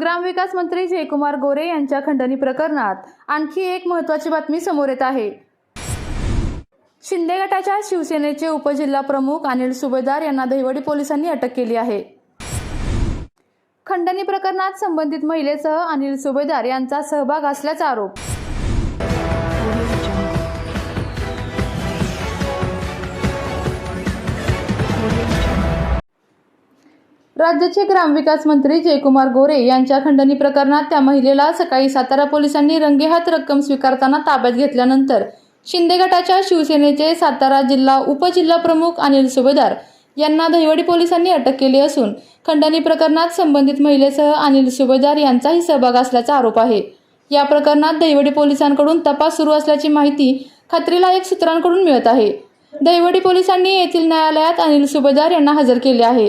ग्रामविकास मंत्री जयकुमार गोरे यांच्या खंडणी प्रकरणात आणखी एक महत्वाची बातमी समोर येत आहे. शिंदे गटाच्या शिवसेनेचे उपजिल्हा प्रमुख अनिल सुभेदार यांना दहिवडी पोलिसांनी अटक केली आहे. खंडणी प्रकरणात संबंधित महिलेसह अनिल सुभेदार यांचा सहभाग असल्याचा आरोप राज्याचे ग्रामविकास मंत्री जयकुमार गोरे यांच्या खंडणी प्रकरणात त्या महिलेला सकाळी सातारा पोलिसांनी रंगेहात रक्कम स्वीकारताना ताब्यात घेतल्यानंतर शिंदे गटाच्या शिवसेनेचे सातारा जिल्हा उपजिल्हा प्रमुख अनिल सुभेदार यांना दहिवडी पोलिसांनी अटक केली असून खंडणी प्रकरणात संबंधित महिलेसह अनिल सुभेदार यांचाही सहभाग असल्याचा आरोप आहे. या प्रकरणात दहिवडी पोलिसांकडून तपास सुरू असल्याची माहिती खात्रीलायक सूत्रांकडून मिळत आहे. दहिवडी पोलिसांनी येथील न्यायालयात अनिल सुभेदार यांना हजर केले आहे.